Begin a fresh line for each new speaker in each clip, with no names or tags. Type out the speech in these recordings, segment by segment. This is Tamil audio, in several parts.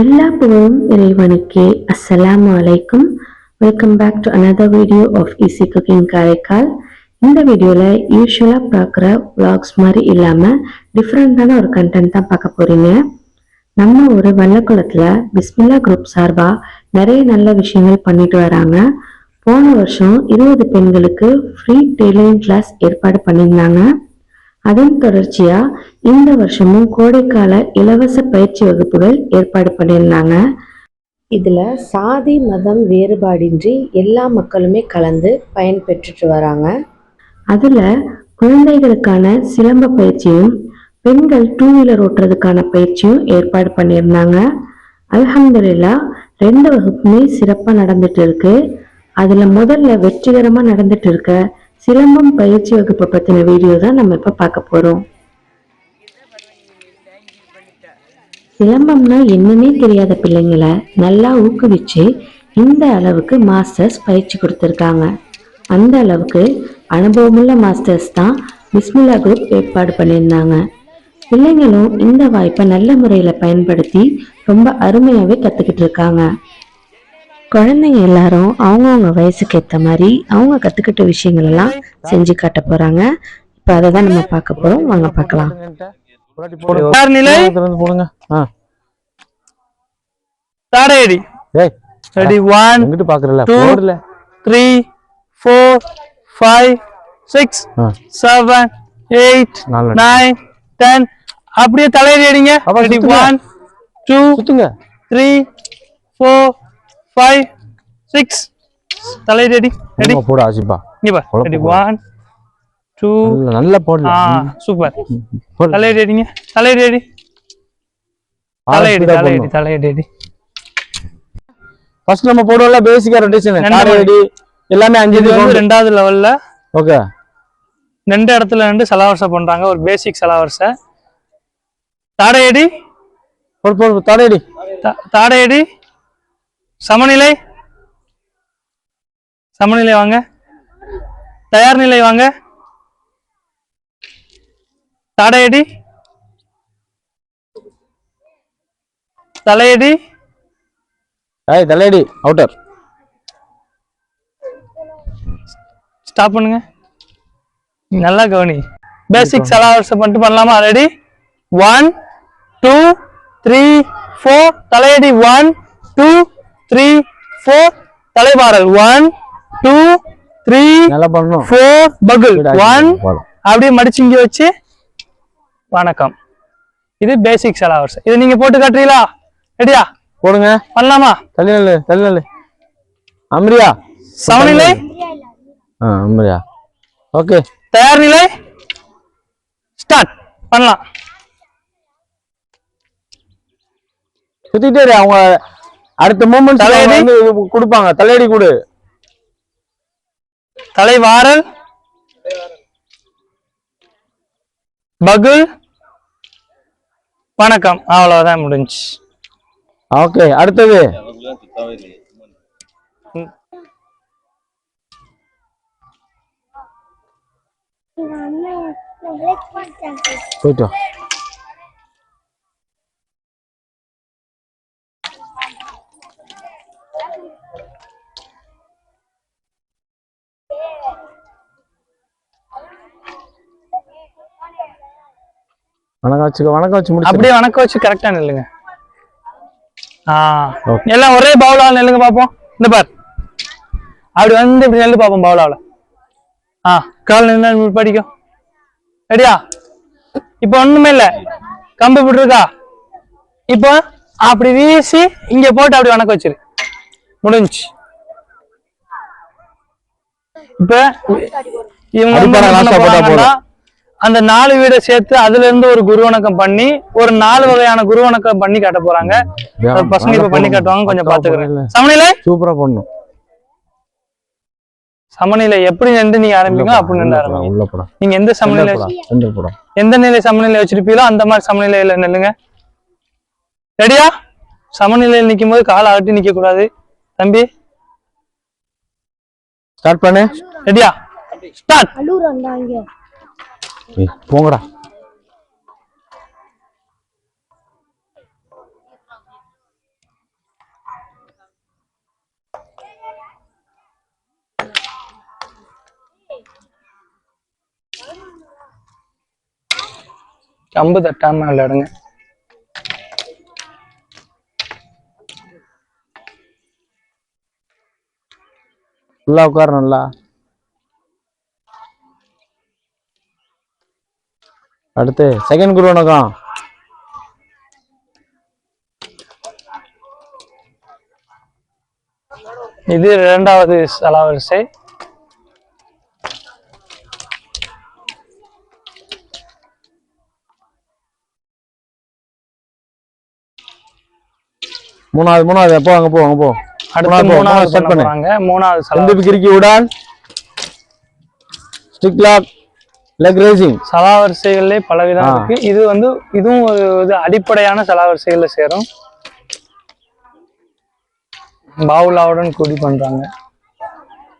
எல்லா புகழும் இறைவனுக்கே அஸ்ஸலாமு அலைக்கும். Welcome back to another video of easy cooking Karaikal. இந்த வீடியோவில் யூஸ்வலாக பார்க்குற விளாக்ஸ் மாதிரி இல்லாமல் டிஃப்ரெண்ட்டான ஒரு கண்டென்ட் தான் பார்க்க போகிறீங்க நம்ம ஒரு வெள்ளக்குளத்தில் பிஸ்மில்லா குரூப் சார்பாக நிறைய நல்ல விஷயங்கள் பண்ணிட்டு வராங்க. போன வருஷம் இருபது பெண்களுக்கு ஃப்ரீ டெய்லரிங் கிளாஸ் ஏற்பாடு பண்ணியிருந்தாங்க. அதன் தொடர்ச்சியா இந்த வருஷமும் கோடைக்கால இலவச பயிற்சி வகுப்புகள் ஏற்பாடு பண்ணியிருந்தாங்க. இதுல சாதி மதம் வேறுபாடின்றி எல்லா மக்களுமே கலந்து பயன்பெற்றுட்டு வராங்க. அதுல குழந்தைகளுக்கான சிலம்ப பயிற்சியும் பெண்கள் டூ வீலர் ஓட்டுறதுக்கான பயிற்சியும் ஏற்பாடு பண்ணியிருந்தாங்க. அல்ஹம்துலில்லா ரெண்டு வகுப்புமே சிறப்பா நடந்துட்டு இருக்கு. அதுல முதல்ல வெற்றிகரமா நடந்துட்டு இருக்க சிலம்பம் பயிற்சி வகுப்பு பற்றின வீடியோ தான் நம்ம இப்போ பார்க்க போகிறோம் சிலம்பம்னா என்னன்னே தெரியாத பிள்ளைங்களை நல்லா ஊக்குவிச்சு இந்த அளவுக்கு மாஸ்டர்ஸ் பயிற்சி கொடுத்துருக்காங்க. அந்த அளவுக்கு அனுபவமுள்ள மாஸ்டர்ஸ் தான் பிஸ்மில்லா குரூப் ஏற்பாடு பண்ணியிருந்தாங்க. பிள்ளைங்களும் இந்த வாய்ப்பை நல்ல முறையில் பயன்படுத்தி ரொம்ப அருமையாகவே கற்றுக்கிட்டு இருக்காங்க. குழந்தைங்க எல்லாரும் அவங்கவுங்க வயசுக்கு ஏற்ற மாதிரி அவங்க கற்றுக்கிட்ட விஷயங்கள் எல்லாம் செஞ்சு காட்ட போகிறாங்க இப்போ அதை தான் நம்ம பார்க்க போகிறோம் வாங்க பார்க்கலாம்.
தாடையடி ready. One three four five six
ஆ.
Seven eight nine ten. அப்படியே தலையடி அடிங்க
அப்பா,
ready. One two three four five six அடி ரெடி
சும்மா போடு ஆசிப்பா
இங்க பா ரெடி. ஒன் டூ
நல்ல நல்லா போடல.
ஆ சூப்பர் தலையடி அடி
ஆளை
தலையடி
speed ஆ
தலையடி
போடணும்.
தலையடி அடி
ஃபர்ஸ்ட் நம்ம போடுவோம்ல பேசிக்கா ரொட்டேஷன்
மணி.
அடி எல்லாமே அஞ்சு
இது வந்து ரெண்டாவது லெவல்ல
ஓகே
ரெண்டு இடத்துல ரெண்டு சலாவரிசை பண்றாங்க ஒரு பேசிக் சலாவரிசை. தாடையடி
போடு போடு தடையடி
தாடையடி சமநிலை. சமநிலை வாங்க. தயார் நிலை வாங்க. தாடையடி. தலையடி.
ஏய் தலையடி அவுட்டர்
ஸ்டாப் பண்ணுங்க. நல்லா கவனி. பேசிக் சலாவரிசை பண்ணிட்டு பண்ணலாமா? Ready one two three four தலையடி one two three four தலைவாரல். ஒன் டூ த்ரீ ஃபோர் பகுல். ஒன். அப்படியே மடிச்சு இங்க வச்சு. வணக்கம். இது பேசிக் சலாவரிசை இது நீங்க போட்டு காட்டுறீங்களா? ரெடியா
போடுங்க.
பண்ணலாமா?
தள்ளி நல்லு தள்ளி நல்லு அம்ரியா.
சமநிலை?
அம்ரியா. ஓகே.
தயார் நிலை? ஸ்டார்ட் பண்ணலாம்.
சுத்திட்டே அவங்க அடுத்த மூமெண்ட்
தலையடி.
கொடுப்பாங்க. தலையடி கொடு.
தலைவாரல்? பகுல்? வணக்கம். அவ்வளவுதான் முடிஞ்சு.
ஓகே அடுத்தது. போயிட்டு வணக்கம் வச்சு முடிச்சு
அப்படியே வணக்கம் வச்சு கரெக்டா நில்லுங்க. எல்லாம் ஒரே பவுலாவில் நில்லுங்க பாப்போம். இந்த பார். அப்படி வந்து இப்படி நெல்லு பாப்போம் பவுலாவில் ஆ கால் நின்று படிக்கும் ரெடியா? இப்போ ஒண்ணுமே இல்ல. கம்பு இப்படி இருக்கா இப்போ அப்படி வீசி இங்க போட்டு அப்படி வணக்கம் வச்சிரு. முடிஞ்சு இப்ப இவங்க அந்த நாலு வீடை சேர்த்து அதுல இருந்து ஒரு குரு வணக்கம் பண்ணி ஒரு நாலு வகையான குரு வணக்கம் பண்ணி காட்ட போறாங்க. பசங்க இப்ப பண்ணி. காட்டுவாங்க கொஞ்சம் பாத்துக்கிறேன். சமநிலை?
சூப்பரா பண்ணும்
சமநிலை எப்படி நின்று நீங்க ஆரம்பிங்க அப்படி நின்று ஆரம்பிங்க. நீங்க எந்த சமநிலை எந்த நிலை சமநிலை வச்சிருப்பீங்களோ அந்த மாதிரி சமநிலையில நில்லுங்க. ரெடியா சமநிலையில் நிக்கும் போது காலை அகட்டி நிக்க கூடாது தம்பி?
ஸ்டார்ட் பண்ணு.
ரெடியா ஸ்டார்ட் அழுறண்டா இங்க
ஏய் போங்கடா.
கம்பு தட்டாம விளையாடுங்க
ஃபுல்லா உட்கார நல்லா அடுத்து செகண்ட் குரு வணக்கம்.
இது இரண்டாவது சலாவரிசை.
மூணாவது மூணாவது எப்போ அங்கே போ அங்கே போ.
அடுத்து
மூணாவது போ,
மூணாவது
start
பண்ண
பண்ணு.
போறாங்க மூணாவது சலா
சந்தீப் கிரிக்கி உடான் ஸ்டிக் லாக் லெக் ரேசிங்
பலவிதம். இருக்கு. இது வந்து இதுவும் ஒரு இது அடிப்படையான சலாவரிசைகள்ல சேரும். பாவுலாவுடன் கூடி பண்றாங்க.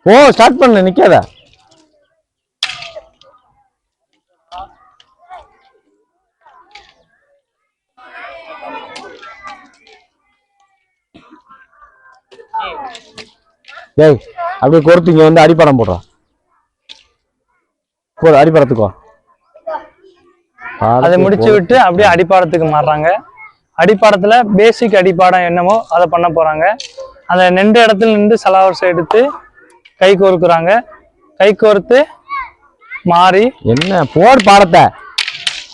ஓ ஸ்டார்ட் பண்ணு நிக்காத. டேய் அப்படியே கோர்த்து இங்க வந்து அடிப்படம் போடுறா. போடு அடிப்படத்துக்கு
அதை முடிச்சு
போ.
விட்டு அப்படியே அடிப்பாடத்துக்கு மாறுறாங்க. அடிப்பாடத்துல பேசிக் அடிப்பாடம் என்னமோ அதை பண்ண போறாங்க. அந்த நின்ற இடத்துல நின்று சலாவரிசை எடுத்து கை கோர்க்குறாங்க. கை கோர்த்து மாறி
என்ன போடு பாடத்தை.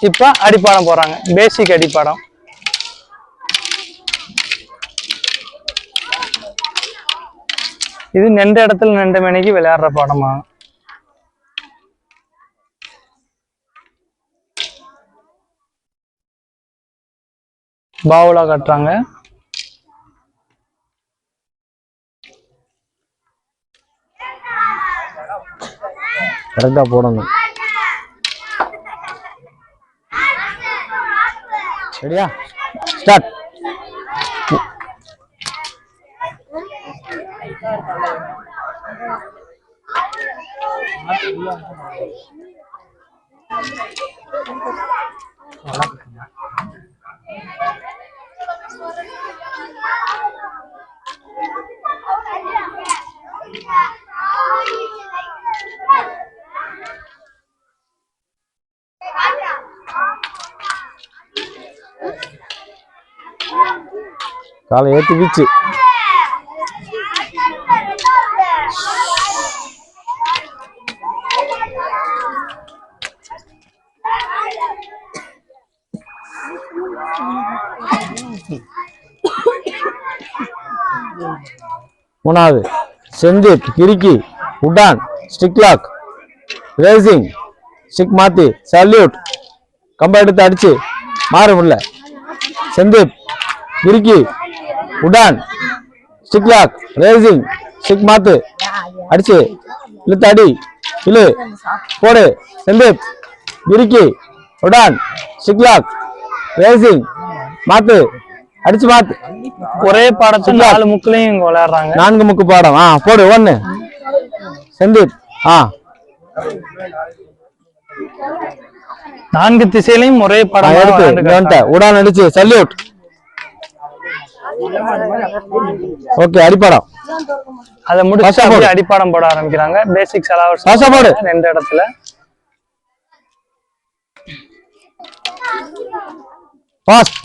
இப்ப அடிப்பாடம் போறாங்க. பேசிக் அடிப்பாடம். இது நின்ற இடத்துல நின்ற மணிக்கு விளையாடுற பாடமா பாவுலா கட்டுறாங்க
கரெக்டா போடணும் சரியா ஸ்டார்ட் காலை ஏத்தி வீச்சு மூணாவது செந்திட் கிரிக்கி உடான் ஸ்டிக் லாக் ரேசிங் ஸ்டிக் மாத்தி சல்யூட் கம்ப எடுத்து அடிச்சு மாற முடியல. செந்தீப் கிரிக்கி உடான் ஸ்டிக் லாக் ரேசிங் ஸ்டிக் மாத்து அடிச்சு இழுத்து அடி இழு போடு செந்தீப் கிரிக்கி உடான் ஸ்டிக் லாக் ரேசிங் மாத்து அடிச்சு மாத்து
ஒரே பாடத்தை நாலு முக்குலையும் இங்க விளையாடுறாங்க.
நான்கு முக்கு பாடம். ஆ போடு ஒண்ணு. செந்தீப் ஆ.
நான்கு திசையிலையும் ஒரே படம்
எடுத்து உடான் அடிச்சு சல்யூட் ஓகே அடிப்படம்.
அதை முடிச்சு அடிப்பாடம் போட ஆரம்பிக்கிறாங்க. பேசிக்
First of all.
செலவு ரெண்டு இடத்துல.
ஃபாஸ்ட்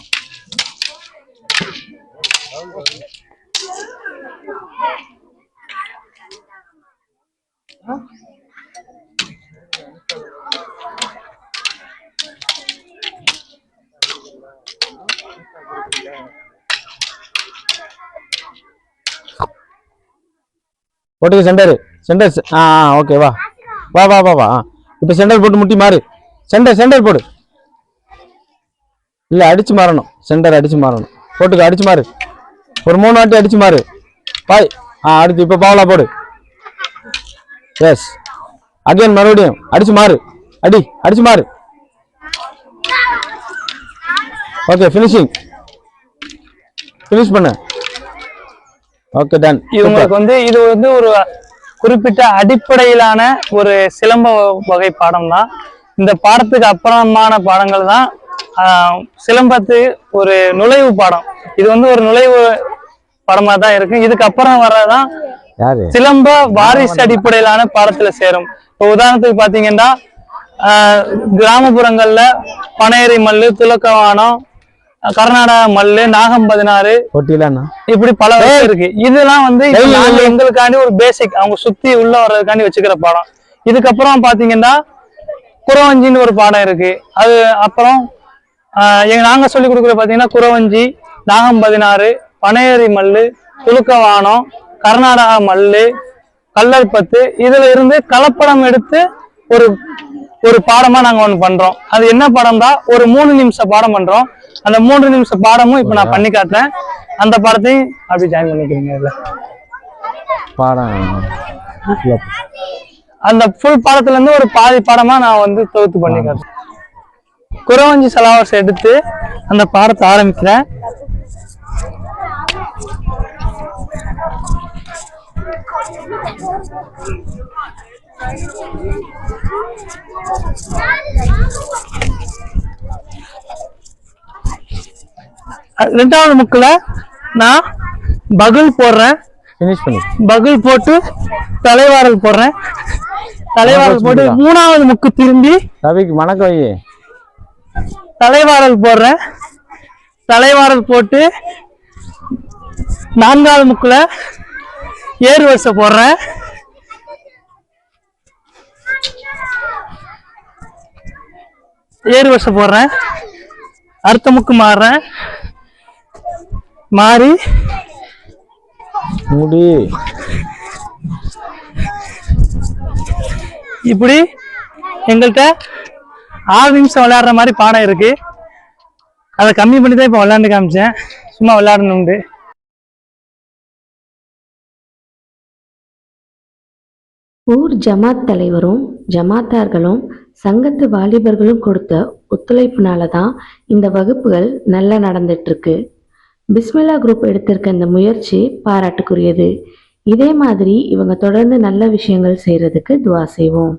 போட்டுக்க சென்டர். சென்டர் ஆ ஓகே வா. வா வா வா வா. இப்போ இப்ப சென்டர் போட்டு முட்டி மாறு. சென்டர் சென்டர் போடு. இல்ல அடிச்சு மாறணும். சென்டர் அடிச்சு மாறணும். போட்டுக்க அடிச்சு மாறு. ஒரு மூணு வாட்டி அடிச்சு மாறு. பாய். ஆ அடுத்து இப்ப பாவலா போடு. எஸ் அகைன் மறுபடியும். அடிச்சு மாறு. அடி அடிச்சு மாறு. ஓகே ஃபினிஷிங் ஃபினிஷ் பண்ணு. ஓகே டன்
இவங்களுக்கு வந்து இது வந்து ஒரு குறிப்பிட்ட அடிப்படையிலான ஒரு சிலம்ப வகை பாடம் தான் இந்த பாடத்துக்கு அப்புறமான பாடங்கள் தான் சிலம்பத்து ஒரு நுழைவு பாடம். இது வந்து ஒரு நுழைவு படமா தான் இருக்கு. இதுக்கு அப்புறம் வர்றதான் சிலம்ப வாரிசு அடிப்படையிலான பாடத்துல சேரும். இப்போ உதாரணத்துக்கு பாத்தீங்கன்னா கிராமப்புறங்கள்ல பனையரி மல்லு துலக்கவானம் கர்நாடகா மல்லு நாகம் பதினாறு இப்படி பல வகை இருக்கு. இதெல்லாம் வந்து எங்களுக்காண்டி ஒரு பேசிக் அவங்க சுத்தி உள்ள வர்றதுக்காண்டி வச்சுக்கிற பாடம். இதுக்கப்புறம் பாத்தீங்கன்னா குறவஞ்சின்னு ஒரு பாடம் இருக்கு. அது அப்புறம் எங்க நாங்க சொல்லி கொடுக்குற பாத்தீங்கன்னா குறவஞ்சி நாகம் பதினாறு பனையரி மல்லு துலுக்கவானம் கர்நாடகா மல்லு கல்லற்பத்து இதுல இருந்து கலப்படம் எடுத்து ஒரு ஒரு பாடமா நாங்க ஒண்ணு பண்றோம். அது என்ன பாடம் தான் ஒரு மூணு நிமிஷ பாடம் பண்றோம். அந்த மூன்று நிமிஷ பாடமும் இப்ப நான் பண்ணி காட்டுறேன். அந்த பாடத்தையும் அப்படி ஜாயின் பண்ணிக்கிறீங்க இதுல.
பாடம்.
அந்த ஃபுல் பாடத்துல இருந்து ஒரு பாதி பாடமா நான் வந்து தொகுத்து பண்ணி காட்டுறேன். குறவஞ்சி சலாவர்ஸ் எடுத்து அந்த பாடத்தை ஆரம்பிக்கிறேன். ரெண்டாவது முக்குல நான் பகுல் போடுறேன். பகுல் போட்டு தலைவாரல் போடுறேன். தலைவாரல் போட்டு மூணாவது முக்கு திரும்பி
ரவிக்கு வணக்கம்
தலைவாரல் போடுறேன். தலைவாரல் போட்டு நான்காவது முக்குல ஏறு வரிசை போடுறேன். ஏறு வரிசை போடுறேன். அடுத்த முக்கு மாறுறேன். மாறி.
முடி.
இப்படி எங்கள்கிட்ட ஆறு நிமிஷம் விளையாடுற மாதிரி பாடம் இருக்கு. அதை கம்மி பண்ணி தான் இப்போ விளையாண்டு காமிச்சேன். சும்மா விளையாடணுண்டு
ஊர் ஜமாத் தலைவரும் ஜமாத்தார்களும் சங்கத்து வாலிபர்களும் கொடுத்த ஒத்துழைப்புனால தான் இந்த வகுப்புகள் நல்லா நடந்துட்டுருக்கு. பிஸ்மில்லா குரூப் எடுத்திருக்க இந்த முயற்சி பாராட்டுக்குரியது. இதே மாதிரி இவங்க தொடர்ந்து நல்ல விஷயங்கள் செய்கிறதுக்கு துவா செய்வோம்.